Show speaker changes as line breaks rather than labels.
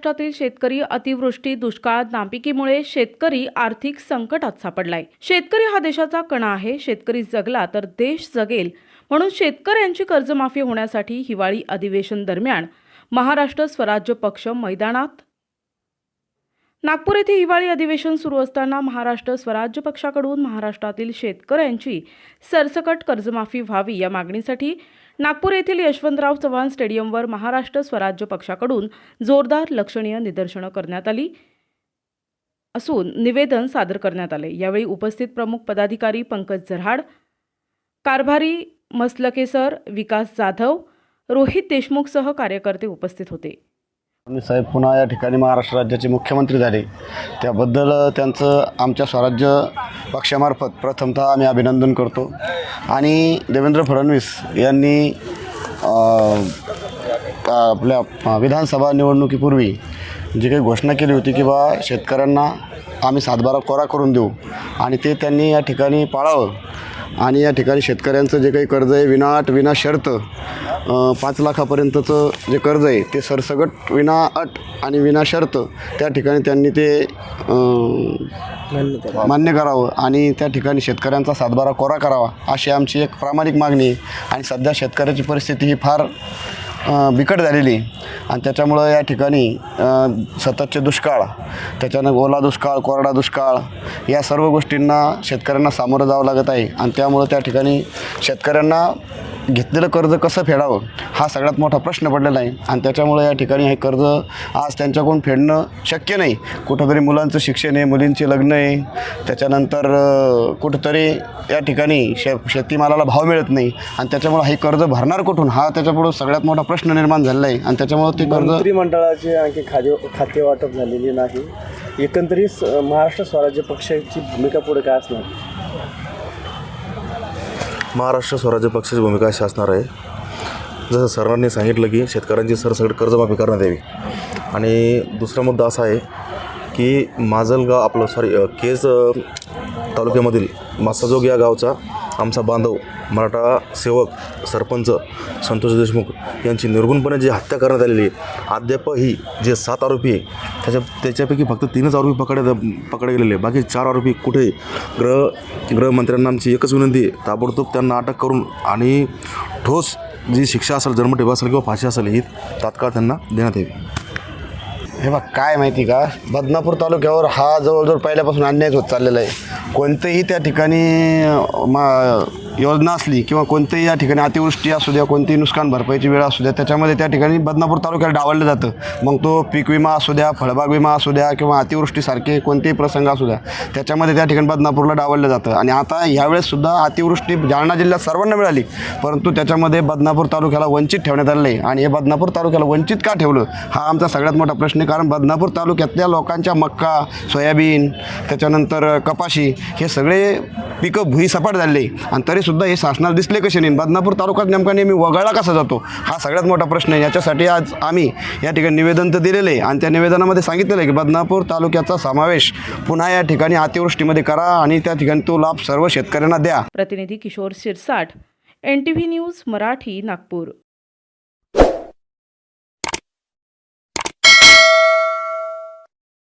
महाराष्ट्रातील शेतकरी अतिवृष्टी दुष्काळ नापिकीमुळे शेतकरी आर्थिक संकटात सापडलाय. शेतकरी हा देशाचा कणा आहे. शेतकरी जगला तर देश जगेल. म्हणून शेतकऱ्यांची कर्जमाफी होण्यासाठी हिवाळी अधिवेशन दरम्यान महाराष्ट्र स्वराज्य पक्ष मैदानात नागपूर येथे हिवाळी अधिवेशन सुरू असताना महाराष्ट्र स्वराज्य पक्षाकडून महाराष्ट्रातील शेतकऱ्यांची सरसकट कर्जमाफी व्हावी या मागणीसाठी नागपूर येथील यशवंतराव चव्हाण स्टेडियमवर महाराष्ट्र स्वराज्य पक्षाकडून जोरदार लक्षणीय निदर्शनं करण्यात आली असून निवेदन सादर करण्यात आले. यावेळी उपस्थित प्रमुख पदाधिकारी पंकज जरहाड कारभारी मसलके सर विकास जाधव रोहित देशमुखसह कार्यकर्ते उपस्थित होते.
फडणवीस साहेब पुन्हा या ठिकाणी महाराष्ट्र राज्याचे मुख्यमंत्री झाले. त्याबद्दल त्यांचं आमच्या स्वराज्य पक्षामार्फत प्रथमतः आम्ही अभिनंदन करतो. आणि देवेंद्र फडणवीस यांनी आपल्या विधानसभा निवडणुकीपूर्वी जी काही घोषणा केली होती की बा शेतकऱ्यांना आम्ही सातबारा कोरा करून देऊ. आणि ते त्यांनी या ठिकाणी पाळावं. आणि या ठिकाणी शेतकऱ्यांचं जे काही कर्ज आहे विनाअट विना शर्त पाच लाखापर्यंतचं जे कर्ज आहे ते सरसगट विना अट आणि विना शर्त त्या ठिकाणी त्यांनी ते मान्य करावं आणि त्या ठिकाणी शेतकऱ्यांचा सातबारा कोरा करावा अशी आमची एक प्रामाणिक मागणी आहे. आणि सध्या शेतकऱ्याची परिस्थिती ही फार बिकट झालेली. आणि त्याच्यामुळं या ठिकाणी सततचे दुष्काळ त्याच्यानं ओला दुष्काळ कोरडा दुष्काळ या सर्व गोष्टींना शेतकऱ्यांना सामोरं जावं लागत आहे. आणि त्यामुळं त्या ठिकाणी शेतकऱ्यांना घेतलेलं कर्ज कसं फेडावं हा सगळ्यात मोठा प्रश्न पडलेला आहे. आणि त्याच्यामुळे या ठिकाणी हे कर्ज आज त्यांच्याकडून फेडणं शक्य नाही. कुठंतरी मुलांचं शिक्षण आहे मुलींचे लग्न आहे. त्याच्यानंतर कुठंतरी या ठिकाणी शे शेतीमालाला भाव मिळत नाही. आणि त्याच्यामुळं हे कर्ज भरणार कुठून? हा त्याच्यापुढं सगळ्यात मोठा प्रश्न निर्माण झालेला आहे. आणि त्याच्यामुळं ते कर्ज
मंत्रिमंडळाचे आणखी खाते खाते वाटप झालेली नाही. एकंदरीत महाराष्ट्र स्वराज्य पक्षाची भूमिका पुढे काय असणार?
महाराष्ट्र स्वराज्य पक्षाची भूमिका अशी असणार आहे. जसं सरांनी सांगितलं की शेतकऱ्यांची सरसकट कर्जमाफी करण्यात यावी. आणि दुसरा मुद्दा असा आहे की माजलगाव आपलं सॉरी केज तालुक्यामधील मासाजोग या गावचा आमचा बांधव मराठा सेवक सरपंच संतोष देशमुख यांची निर्गुणपणे जी हत्या करण्यात आलेली आहे अद्यापही जे सात आरोपी आहे त्याच्या त्याच्यापैकी फक्त तीनच आरोपी पकड पकडले गेलेले बाकी चार आरोपी कुठे आहे? गृह गृहमंत्र्यांना आमची एकच विनंती आहे ताबडतोब त्यांना अटक करून आणि ठोस जी शिक्षा असेल जन्मठेप असेल किंवा फाशी असेल ही तात्काळ त्यांना देण्यात यावी.
हे बघ काय माहिती का? बदनापूर तालुक्यावर हा जवळजवळ पहिल्यापासून अन्यायच होत चाललेला आहे. कोणतंही त्या ठिकाणी मा योजना असली किंवा कोणतेही या ठिकाणी अतिवृष्टी असू द्या कोणतीही नुकसान भरपाईची वेळ असू द्या त्याच्यामध्ये त्या ठिकाणी बदनापूर तालुक्याला डावललं जातं. मग तो पीक विमा असू द्या फळबाग विमा असू द्या किंवा अतिवृष्टीसारखे कोणतेही प्रसंग असू द्या त्याच्यामध्ये त्या ठिकाणी बदनापूरला डावललं जातं. आणि आता ह्यावेळेससुद्धा अतिवृष्टी जालना जिल्ह्यात सर्वांना मिळाली परंतु त्याच्यामध्ये बदनापूर तालुक्याला वंचित ठेवण्यात आलं आहे आणि हे बदनापूर तालुक्याला वंचित का ठेवलं? हा आमचा सगळ्यात मोठा प्रश्न आहे. कारण बदनापूर तालुक्यातल्या लोकांच्या मक्का सोयाबीन त्याच्यानंतर कपाशी हे सगळे पिकं भुईसपाट झाले. आणि तरी तरीसुद्धा हे शासनाला दिसले कसे नाही? बदनापूर तालुक्यात नेमका नेहमी वगळला कसा जातो? हा सगळ्यात मोठा प्रश्न आहे. याच्यासाठी आज आम्ही या ठिकाणी निवेदन तर दिलेलं आहे आणि त्या निवेदनामध्ये सांगितलेलं आहे की बदनापूर तालुक्याचा समावेश पुन्हा या ठिकाणी अतिवृष्टीमध्ये करा आणि त्या ठिकाणी तो लाभ सर्व शेतकऱ्यांना द्या.
प्रतिनिधी Kishor Shirsat N T V news Marathi Nagpur.